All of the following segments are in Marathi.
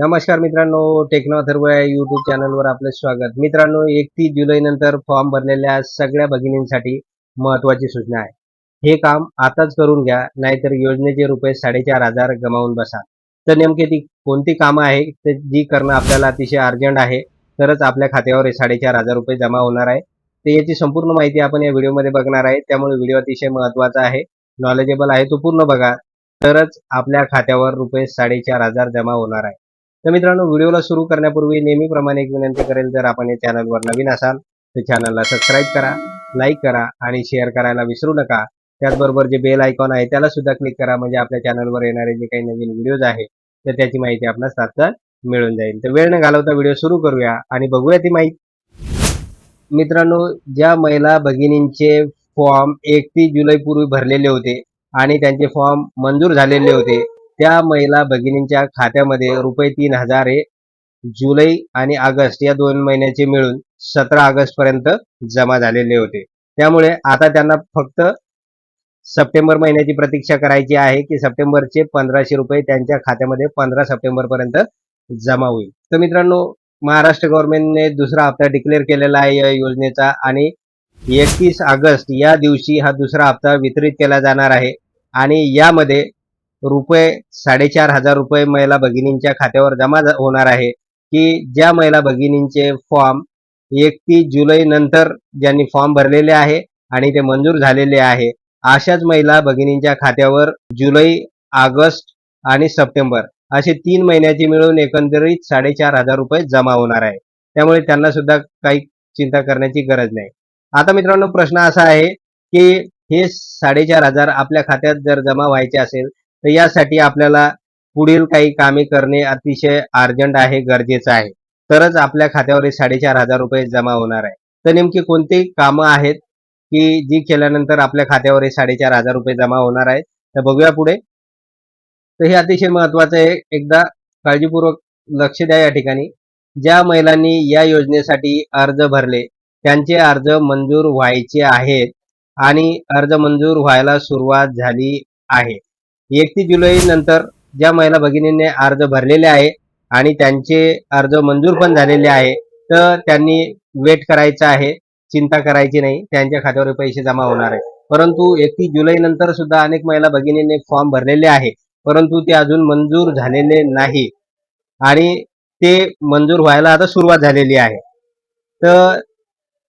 नमस्कार मित्रांनो टेक्नो अथर्व या युट्यूब चॅनलवर आपलं स्वागत. मित्रांनो एकतीस जुलै नंतर फॉर्म भरलेल्या सगळ्या भगिनींसाठी महत्वाची सूचना आहे. हे काम आताच करून घ्या नाहीतर योजनेचे रुपये साडेचार हजार गमावून बसा. तर नेमके ती कोणती कामं आहे तर जी करणं आपल्याला अतिशय अर्जंट आहे तरच आपल्या खात्यावर हे साडेचार हजार रुपये जमा होणार आहे. तर याची संपूर्ण माहिती आपण या व्हिडिओमध्ये बघणार आहे. त्यामुळे व्हिडिओ अतिशय महत्त्वाचा आहे. नॉलेजेबल आहे तो पूर्ण बघा. तरच आपल्या खात्यावर रुपये साडेचार हजार जमा होणार आहे. तर मित्रांनो व्हिडिओला सुरू करण्यापूर्वी नेहमीप्रमाणे एक विनंती करेल जर आपण या चॅनलवर नवीन असाल तर चॅनलला सबस्क्राईब करा लाईक करा आणि शेअर करायला विसरू नका. त्याचबरोबर जे बेल आयकॉन आहे त्याला सुद्धा क्लिक करा म्हणजे आपल्या चॅनलवर येणारे जे काही नवीन व्हिडिओज आहे तर त्याची माहिती आपल्याला तात्काळ मिळून जाईल. तर वेळ न घालवता व्हिडिओ सुरू करूया आणि बघूया ती माहिती. मित्रांनो ज्या महिला भगिनींचे फॉर्म एकतीस जुलै पूर्वी भरलेले होते आणि त्यांचे फॉर्म मंजूर झालेले होते त्या महिला भगिनींच्या खात्यामध्ये रुपये तीन हजार हे जुलै आणि ऑगस्ट या दोन महिन्याचे मिळून सतरा ऑगस्ट पर्यंत जमा झालेले होते. त्यामुळे आता त्यांना फक्त सप्टेंबर महिन्याची प्रतीक्षा करायची आहे की सप्टेंबरचे पंधराशे रुपये त्यांच्या खात्यामध्ये पंधरा सप्टेंबर पर्यंत जमा होईल. तर मित्रांनो महाराष्ट्र गव्हर्नमेंटने दुसरा हप्ता डिक्लेअर केलेला आहे या योजनेचा आणि एकतीस ऑगस्ट या दिवशी हा दुसरा हप्ता वितरित केला जाणार आहे. आणि यामध्ये रुपये साडेचार हजार रुपये महिला भगिनींच्या खात्यावर जमा होणार आहे. की ज्या महिला भगिनींचे फॉर्म एकतीस जुलै नंतर ज्यांनी फॉर्म भरलेले आहे आणि ते मंजूर झालेले आहे अशाच महिला भगिनींच्या खात्यावर जुलै ऑगस्ट आणि सप्टेंबर असे तीन महिन्याचे मिळून एकंदरीत साडेचार हजार रुपये जमा होणार आहे. त्यामुळे त्यांना सुद्धा काही चिंता करण्याची गरज नाही. आता मित्रांनो प्रश्न असा आहे की हे साडेचार हजार आपल्या खात्यात जर जमा व्हायचे असेल तर यासाठी आपल्याला पुढील काही कामे करणे अतिशय अर्जंट आहे गरजेचं आहे. तरच आपल्या खात्यावर साडेचार हजार रुपये जमा होणार आहे. तर नेमकी कोणती कामं आहेत की जी केल्यानंतर आपल्या खात्यावर साडेचार हजार रुपये जमा होणार आहेत? तर बघूया पुढे. तर हे अतिशय महत्वाचं आहे. एकदा काळजीपूर्वक लक्ष द्या या ठिकाणी. ज्या महिलांनी या योजनेसाठी अर्ज भरले त्यांचे अर्ज मंजूर व्हायचे आहेत आणि अर्ज मंजूर व्हायला सुरुवात झाली आहे. एकतीस जुलै नंतर ज्या महिला भगिनींनी अर्ज भरलेले आहे आणि त्यांचे अर्ज मंजूर पण झालेले आहे तर त्यांनी वेट करायचं आहे चिंता करायची नाही त्यांच्या खात्यावर पैसे जमा होणार आहे परंतु एकतीस जुलै नंतर सुद्धा अनेक महिला भगिनींनी फॉर्म भरलेले आहे परंतु ते अजून मंजूर झालेले नाही. आणि ते मंजूर व्हायला आता सुरुवात झालेली आहे. तर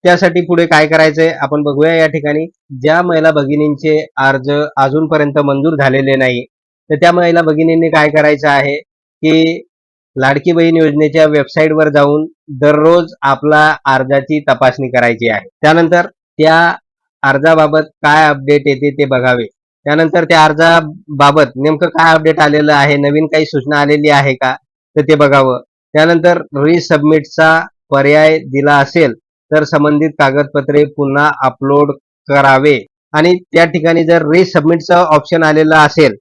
त्यासाठी पुढे काय करायचंय आपण बघूया या ठिकाणी. ज्या महिला भगिनींचे अर्ज अजूनपर्यंत मंजूर झालेले नाही तर त्या महिला भगिनींनी काय करायचं आहे की लाडकी बहीण योजनेच्या वेबसाईटवर जाऊन दररोज आपला अर्जाची तपासणी करायची आहे. त्यानंतर त्या अर्जाबाबत काय अपडेट येते ते बघावे. त्यानंतर त्या अर्जाबाबत नेमकं काय अपडेट आलेलं आहे नवीन काही सूचना आलेली आहे का तर ते बघावं. त्यानंतर रिसबमिटचा पर्याय दिला असेल तर संबंधित कागदपत्रे पुन्हा अपलोड करावे. आणि त्या ठिकाणी जर रिसबमिटचं ऑप्शन आलेलं असेल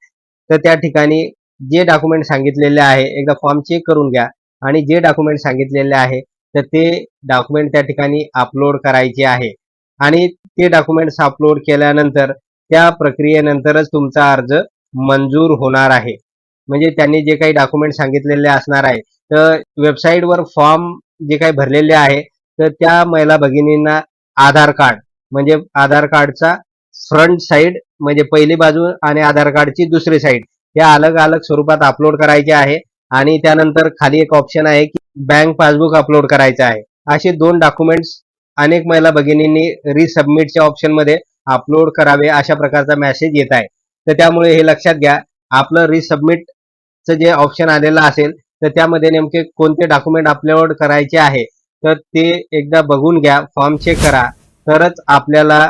तर त्या ठिकाणी जे डॉक्युमेंट सांगितलेले आहे एकदा फॉर्म चेक करून घ्या. आणि जे डॉक्युमेंट सांगितलेले आहे तर ते डॉक्युमेंट त्या ठिकाणी अपलोड करायचे आहे. आणि ते डॉक्युमेंट्स अपलोड केल्यानंतर त्या प्रक्रियेनंतरच तुमचा अर्ज मंजूर होणार आहे. म्हणजे त्यांनी जे काही डॉक्युमेंट सांगितलेले असणार आहे तर वेबसाईटवर फॉर्म जे काही भरलेले आहे तर त्या महिला भगिनींना आधार कार्ड म्हणजे आधार कार्डचा फ्रंट साइड म्हणजे पहिली बाजू आणि आधार कार्डची दुसरी साईड या अलग अलग स्वरूपात अपलोड करायचे आहे. आणि त्यानंतर खाली एक ऑप्शन आहे की बँक पासबुक अपलोड करायचं आहे. असे दोन डॉक्युमेंट्स अनेक महिला भगिनींनी रिसबमिटच्या ऑप्शनमध्ये अपलोड करावे अशा प्रकारचा मेसेज येत आहे. तर त्यामुळे हे लक्षात घ्या आपलं रिसबमिटचं जे ऑप्शन आलेलं असेल तर त्यामध्ये नेमके कोणते डॉक्युमेंट अपलोड करायचे आहे तर ते एकदा बघून घ्या फॉर्म चेक करा. तरच आपल्याला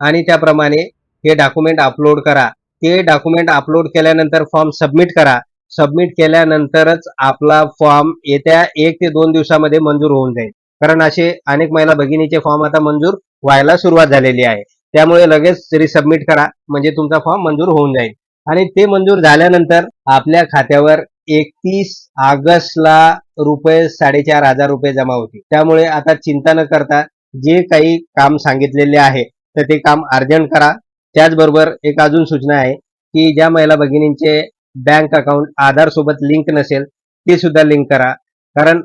आणि त्याप्रमाणे हे डॉक्युमेंट अपलोड करा. ते डॉक्युमेंट अपलोड केल्यानंतर फॉर्म सबमिट करा. सबमिट केल्यानंतरच आपला फॉर्म येत्या एक ते दोन दिवसामध्ये मंजूर होऊन जाईल. कारण असे अनेक महिला भगिनीचे फॉर्म आता मंजूर व्हायला सुरुवात झालेली आहे. त्यामुळे लगेच रिसबमिट करा म्हणजे तुमचा फॉर्म मंजूर होऊन जाईल. आणि ते मंजूर झाल्यानंतर आपल्या खात्यावर एकतीस ऑगस्टला रुपये साडेचार हजार रुपये जमा होतील. त्यामुळे आता चिंता न करता जे काही काम सांगितलेले आहे तर ते काम अर्जंट करा. त्याचबरोबर एक अजून सूचना आहे की ज्या महिला भगिनींचे बँक अकाउंट आधार सोबत लिंक नसेल ते सुद्धा लिंक करा. कारण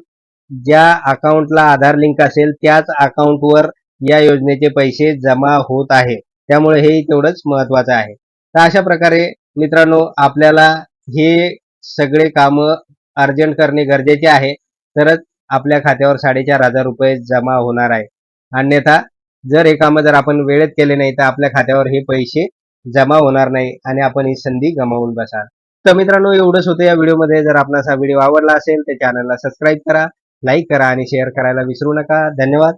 ज्या अकाउंटला आधार लिंक असेल त्याच अकाउंटवर या योजनेचे पैसे जमा होत आहे. त्यामुळे हे तेवढंच महत्वाचं आहे. तर अशा प्रकारे मित्रांनो आपल्याला हे सगळे कामं अर्जंट करणे गरजेचे आहे. तरच आपल्या खात्यावर साडेचार हजार रुपये जमा होणार आहे. अन्यथा जर हे कामं जर आपण वेळेत केले नाही तर आपल्या खात्यावर हे पैसे जमा होणार नाही आणि आपण ही संधी गमावून बसाल. तर मित्रांनो एवढंच होतं या व्हिडिओमध्ये. जर आपणास हा व्हिडिओ आवडला असेल तर चॅनलला सबस्क्राईब करा लाईक करा आणि शेअर करायला विसरू नका. धन्यवाद.